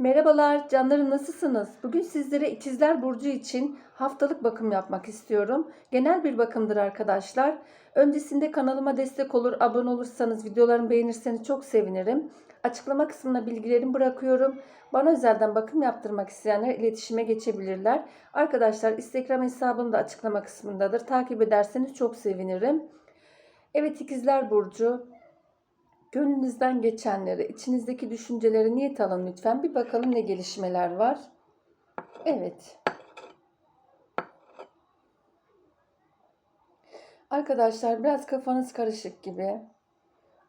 Merhabalar canlarım nasılsınız? Bugün sizlere ikizler burcu için haftalık bakım yapmak istiyorum. Genel bir bakımdır arkadaşlar. Öncesinde kanalıma destek olur, abone olursanız, videolarımı beğenirseniz çok sevinirim. Açıklama kısmına bilgilerimi bırakıyorum. Bana özelden bakım yaptırmak isteyenler iletişime geçebilirler. Arkadaşlar Instagram hesabım da açıklama kısmındadır. Takip ederseniz çok sevinirim. Evet ikizler burcu Gönlünüzden geçenleri, içinizdeki düşünceleri niyet alın lütfen. Bir bakalım ne gelişmeler var. Evet. Arkadaşlar biraz kafanız karışık gibi.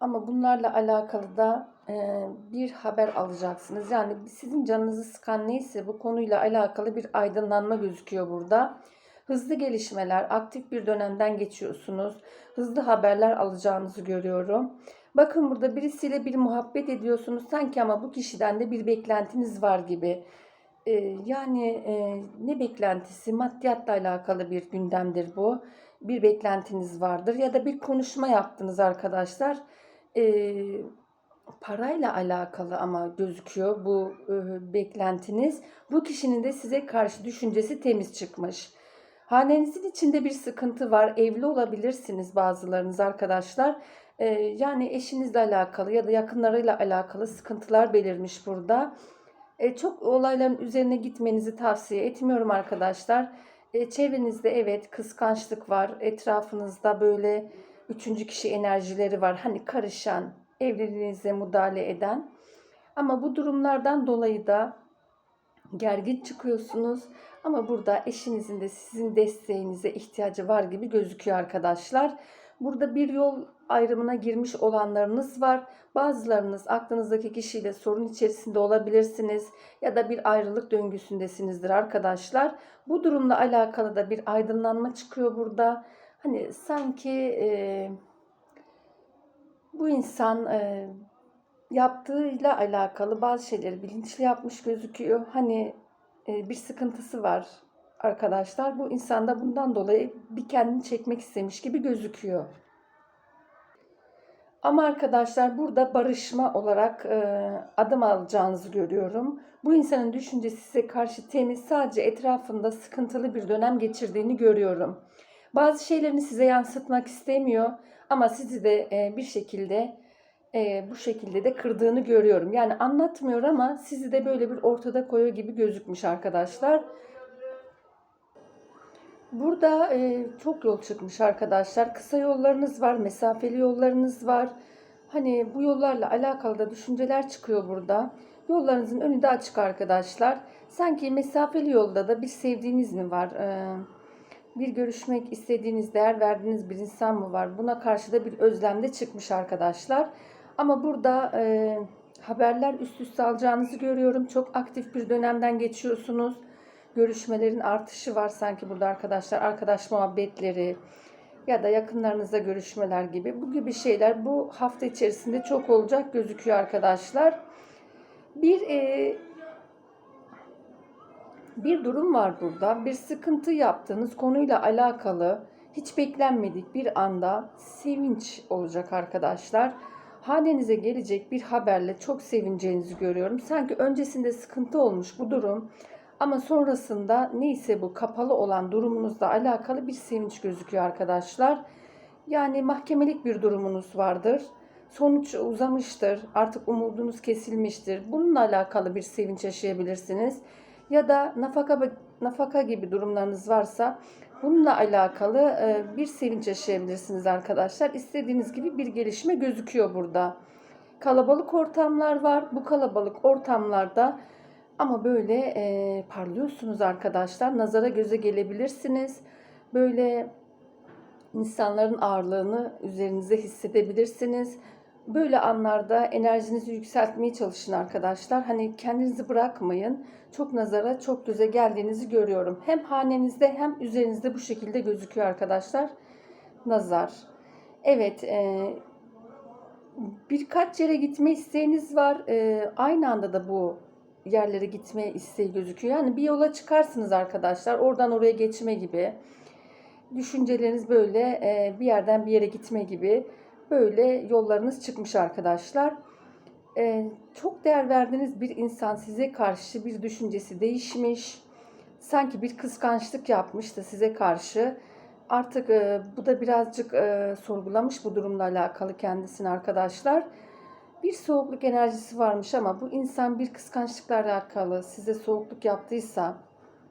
Ama bunlarla alakalı da e, bir haber alacaksınız. Yani sizin canınızı sıkan neyse bu konuyla alakalı bir aydınlanma gözüküyor burada. Hızlı gelişmeler, aktif bir dönemden geçiyorsunuz. Hızlı haberler alacağınızı görüyorum. Bakın burada birisiyle bir muhabbet ediyorsunuz sanki ama bu kişiden de bir beklentiniz var gibi. Ee, yani e, ne beklentisi? Maddiyatla alakalı bir gündemdir bu. Bir beklentiniz vardır ya da bir konuşma yaptınız arkadaşlar. Ee, parayla alakalı ama gözüküyor bu e, beklentiniz. Bu kişinin de size karşı düşüncesi temiz çıkmış. Hanenizin içinde bir sıkıntı var. Evli olabilirsiniz bazılarınız arkadaşlar. Ee, yani eşinizle alakalı ya da yakınlarıyla alakalı sıkıntılar belirmiş burada. Ee, çok olayların üzerine gitmenizi tavsiye etmiyorum arkadaşlar. Ee, çevrenizde evet kıskançlık var. Etrafınızda böyle üçüncü kişi enerjileri var. Hani karışan, evliliğinize müdahale eden. Ama bu durumlardan dolayı da gergin çıkıyorsunuz. Ama burada eşinizin de sizin desteğinize ihtiyacı var gibi gözüküyor arkadaşlar. Burada bir yol ayrımına girmiş olanlarınız var. Bazılarınız aklınızdaki kişiyle sorun içerisinde olabilirsiniz ya da bir ayrılık döngüsündesinizdir arkadaşlar. Bu durumla alakalı da bir aydınlanma çıkıyor burada. Hani sanki e, bu insan e, yaptığıyla alakalı bazı şeyleri bilinçli yapmış gözüküyor. Hani e, bir sıkıntısı var arkadaşlar. Bu insan da bundan dolayı bir kendini çekmek istemiş gibi gözüküyor. Ama arkadaşlar burada barışma olarak e, adım alacağınızı görüyorum. Bu insanın düşüncesi size karşı temiz sadece etrafında sıkıntılı bir dönem geçirdiğini görüyorum. Bazı şeylerini size yansıtmak istemiyor ama sizi de e, bir şekilde e, bu şekilde de kırdığını görüyorum. Yani anlatmıyor ama sizi de böyle bir ortada koyuyor gibi gözükmüş arkadaşlar. Burada e, çok yol çıkmış arkadaşlar. Kısa yollarınız var, mesafeli yollarınız var. Hani bu yollarla alakalı da düşünceler çıkıyor burada. Yollarınızın önü de açık arkadaşlar. Sanki mesafeli yolda da bir sevdiğiniz mi var? E, bir görüşmek istediğiniz, değer verdiğiniz bir insan mı var? Buna karşı da bir özlem de çıkmış arkadaşlar. Ama burada e, haberler üst üste alacağınızı görüyorum. Çok aktif bir dönemden geçiyorsunuz görüşmelerin artışı var sanki burada arkadaşlar. Arkadaş muhabbetleri ya da yakınlarınızla görüşmeler gibi. Bu gibi şeyler bu hafta içerisinde çok olacak gözüküyor arkadaşlar. Bir e, bir durum var burada. Bir sıkıntı yaptığınız konuyla alakalı hiç beklenmedik bir anda sevinç olacak arkadaşlar. Hanenize gelecek bir haberle çok sevineceğinizi görüyorum. Sanki öncesinde sıkıntı olmuş bu durum ama sonrasında neyse bu kapalı olan durumunuzla alakalı bir sevinç gözüküyor arkadaşlar. Yani mahkemelik bir durumunuz vardır. Sonuç uzamıştır. Artık umudunuz kesilmiştir. Bununla alakalı bir sevinç yaşayabilirsiniz. Ya da nafaka nafaka gibi durumlarınız varsa bununla alakalı e, bir sevinç yaşayabilirsiniz arkadaşlar. İstediğiniz gibi bir gelişme gözüküyor burada. Kalabalık ortamlar var. Bu kalabalık ortamlarda ama böyle e, parlıyorsunuz arkadaşlar. Nazara göze gelebilirsiniz. Böyle insanların ağırlığını üzerinize hissedebilirsiniz. Böyle anlarda enerjinizi yükseltmeye çalışın arkadaşlar. Hani kendinizi bırakmayın. Çok nazara, çok göze geldiğinizi görüyorum. Hem hanenizde hem üzerinizde bu şekilde gözüküyor arkadaşlar. Nazar. Evet, e, birkaç yere gitme isteğiniz var. E, aynı anda da bu yerlere gitme isteği gözüküyor. Yani bir yola çıkarsınız arkadaşlar. Oradan oraya geçme gibi. Düşünceleriniz böyle e, bir yerden bir yere gitme gibi. Böyle yollarınız çıkmış arkadaşlar. Ee, çok değer verdiğiniz bir insan size karşı bir düşüncesi değişmiş. Sanki bir kıskançlık yapmış da size karşı. Artık e, bu da birazcık e, sorgulamış bu durumla alakalı kendisini arkadaşlar. Bir soğukluk enerjisi varmış ama bu insan bir kıskançlıkla alakalı size soğukluk yaptıysa,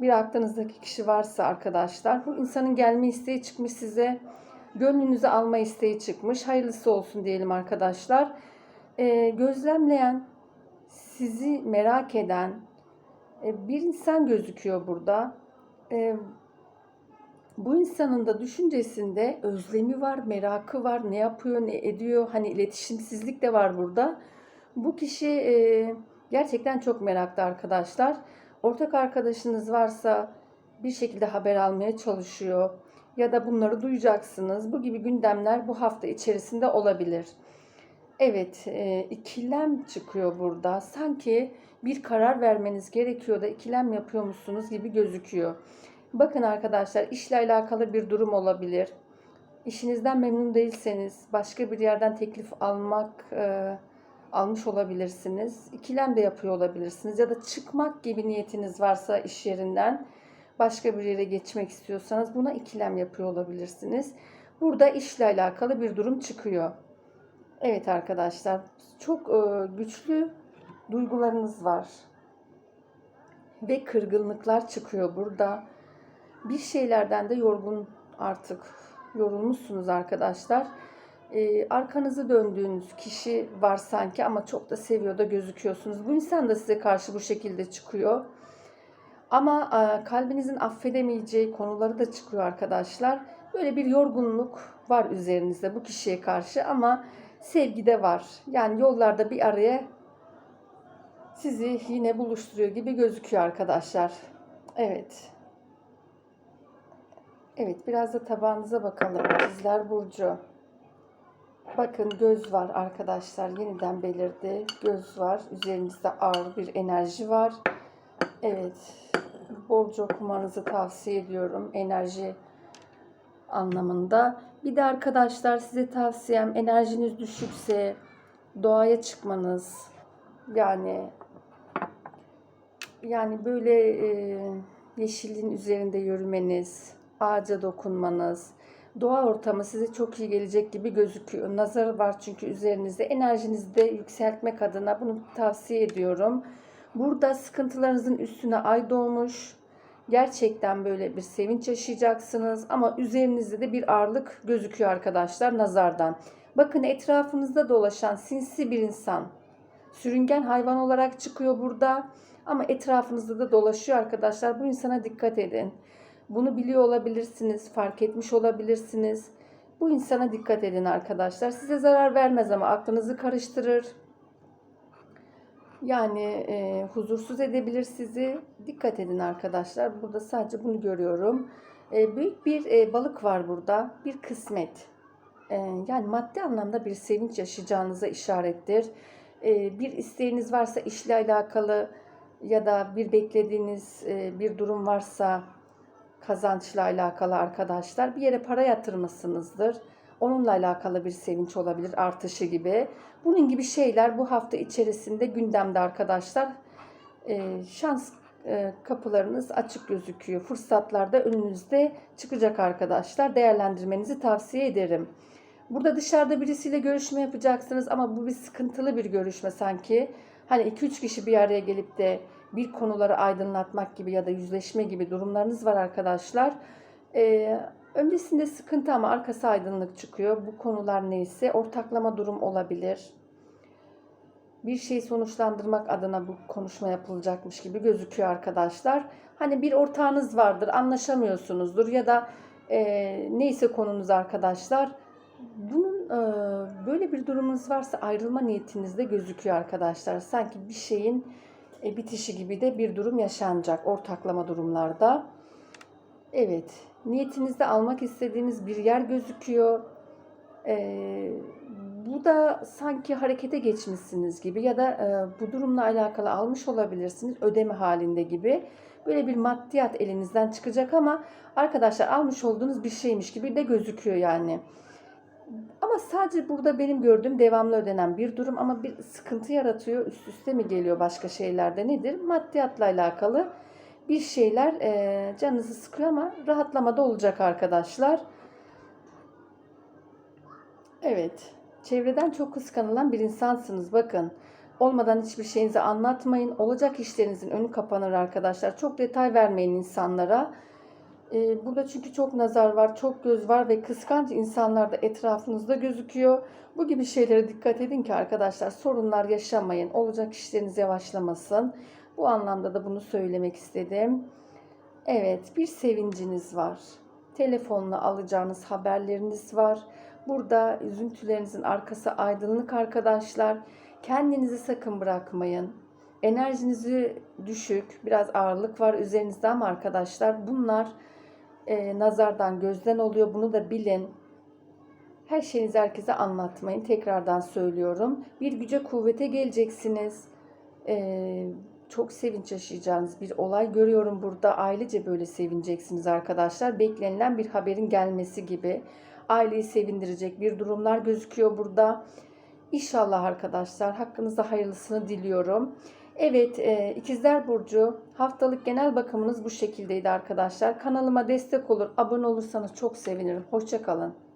bir aklınızdaki kişi varsa arkadaşlar, bu insanın gelme isteği çıkmış size, gönlünüzü alma isteği çıkmış. Hayırlısı olsun diyelim arkadaşlar. Ee, gözlemleyen, sizi merak eden e, bir insan gözüküyor burada. Ee, bu insanın da düşüncesinde özlemi var, merakı var, ne yapıyor, ne ediyor. Hani iletişimsizlik de var burada. Bu kişi e, gerçekten çok meraklı arkadaşlar. Ortak arkadaşınız varsa bir şekilde haber almaya çalışıyor ya da bunları duyacaksınız. Bu gibi gündemler bu hafta içerisinde olabilir. Evet, e, ikilem çıkıyor burada. Sanki bir karar vermeniz gerekiyor da ikilem yapıyormuşsunuz gibi gözüküyor. Bakın arkadaşlar işle alakalı bir durum olabilir. İşinizden memnun değilseniz başka bir yerden teklif almak e, almış olabilirsiniz. İkilem de yapıyor olabilirsiniz ya da çıkmak gibi niyetiniz varsa iş yerinden başka bir yere geçmek istiyorsanız buna ikilem yapıyor olabilirsiniz. Burada işle alakalı bir durum çıkıyor. Evet arkadaşlar çok e, güçlü duygularınız var ve kırgınlıklar çıkıyor burada. Bir şeylerden de yorgun artık yorulmuşsunuz arkadaşlar. Ee, arkanızı döndüğünüz kişi var sanki ama çok da seviyor da gözüküyorsunuz. Bu insan da size karşı bu şekilde çıkıyor. Ama e, kalbinizin affedemeyeceği konuları da çıkıyor arkadaşlar. Böyle bir yorgunluk var üzerinizde bu kişiye karşı ama sevgi de var. Yani yollarda bir araya sizi yine buluşturuyor gibi gözüküyor arkadaşlar. Evet. Evet biraz da tabağınıza bakalım. İkizler Burcu. Bakın göz var arkadaşlar. Yeniden belirdi. Göz var. Üzerinizde ağır bir enerji var. Evet. Bolca okumanızı tavsiye ediyorum. Enerji anlamında. Bir de arkadaşlar size tavsiyem enerjiniz düşükse doğaya çıkmanız. Yani yani böyle e, yeşilliğin üzerinde yürümeniz, ağaca dokunmanız, doğa ortamı size çok iyi gelecek gibi gözüküyor. Nazarı var çünkü üzerinizde. Enerjinizi de yükseltmek adına bunu tavsiye ediyorum. Burada sıkıntılarınızın üstüne ay doğmuş. Gerçekten böyle bir sevinç yaşayacaksınız ama üzerinizde de bir ağırlık gözüküyor arkadaşlar nazardan. Bakın etrafınızda dolaşan sinsi bir insan. Sürüngen hayvan olarak çıkıyor burada ama etrafınızda da dolaşıyor arkadaşlar. Bu insana dikkat edin. Bunu biliyor olabilirsiniz, fark etmiş olabilirsiniz. Bu insana dikkat edin arkadaşlar. Size zarar vermez ama aklınızı karıştırır. Yani e, huzursuz edebilir sizi. Dikkat edin arkadaşlar. Burada sadece bunu görüyorum. E, büyük bir e, balık var burada. Bir kısmet. E, yani maddi anlamda bir sevinç yaşayacağınıza işarettir. E, bir isteğiniz varsa işle alakalı ya da bir beklediğiniz e, bir durum varsa kazançla alakalı arkadaşlar bir yere para yatırmışsınızdır. Onunla alakalı bir sevinç olabilir, artışı gibi. Bunun gibi şeyler bu hafta içerisinde gündemde arkadaşlar. Ee, şans e, kapılarınız açık gözüküyor. Fırsatlar da önünüzde çıkacak arkadaşlar. Değerlendirmenizi tavsiye ederim. Burada dışarıda birisiyle görüşme yapacaksınız ama bu bir sıkıntılı bir görüşme sanki. Hani 2-3 kişi bir araya gelip de bir konuları aydınlatmak gibi ya da yüzleşme gibi durumlarınız var arkadaşlar. Ee, öncesinde sıkıntı ama arkası aydınlık çıkıyor. Bu konular neyse ortaklama durum olabilir. Bir şeyi sonuçlandırmak adına bu konuşma yapılacakmış gibi gözüküyor arkadaşlar. Hani bir ortağınız vardır, anlaşamıyorsunuzdur ya da e, neyse konunuz arkadaşlar. Bunun e, böyle bir durumunuz varsa ayrılma niyetinizde gözüküyor arkadaşlar. Sanki bir şeyin e, bitişi gibi de bir durum yaşanacak ortaklama durumlarda. Evet, niyetinizde almak istediğiniz bir yer gözüküyor. E, bu da sanki harekete geçmişsiniz gibi ya da e, bu durumla alakalı almış olabilirsiniz ödeme halinde gibi. Böyle bir maddiyat elinizden çıkacak ama arkadaşlar almış olduğunuz bir şeymiş gibi de gözüküyor yani. Ama sadece burada benim gördüğüm devamlı ödenen bir durum ama bir sıkıntı yaratıyor. Üst üste mi geliyor başka şeylerde nedir? Maddiyatla alakalı bir şeyler e, canınızı sıkıyor ama rahatlamada olacak arkadaşlar. Evet. Çevreden çok kıskanılan bir insansınız. Bakın. Olmadan hiçbir şeyinizi anlatmayın. Olacak işlerinizin önü kapanır arkadaşlar. Çok detay vermeyin insanlara. Ee, burada çünkü çok nazar var, çok göz var ve kıskanç insanlar da etrafınızda gözüküyor. Bu gibi şeylere dikkat edin ki arkadaşlar sorunlar yaşamayın. Olacak işleriniz yavaşlamasın. Bu anlamda da bunu söylemek istedim. Evet, bir sevinciniz var. Telefonla alacağınız haberleriniz var. Burada üzüntülerinizin arkası aydınlık arkadaşlar. Kendinizi sakın bırakmayın. Enerjinizi düşük, biraz ağırlık var üzerinizde ama arkadaşlar bunlar e, nazardan gözden oluyor. Bunu da bilin. Her şeyinizi herkese anlatmayın. Tekrardan söylüyorum. Bir güce kuvvete geleceksiniz. E, çok sevinç yaşayacağınız bir olay görüyorum burada. Ailece böyle sevineceksiniz arkadaşlar. Beklenilen bir haberin gelmesi gibi. Aileyi sevindirecek bir durumlar gözüküyor burada. İnşallah arkadaşlar hakkınızda hayırlısını diliyorum. Evet e, İkizler Burcu haftalık genel bakımınız bu şekildeydi arkadaşlar. Kanalıma destek olur abone olursanız çok sevinirim. Hoşçakalın.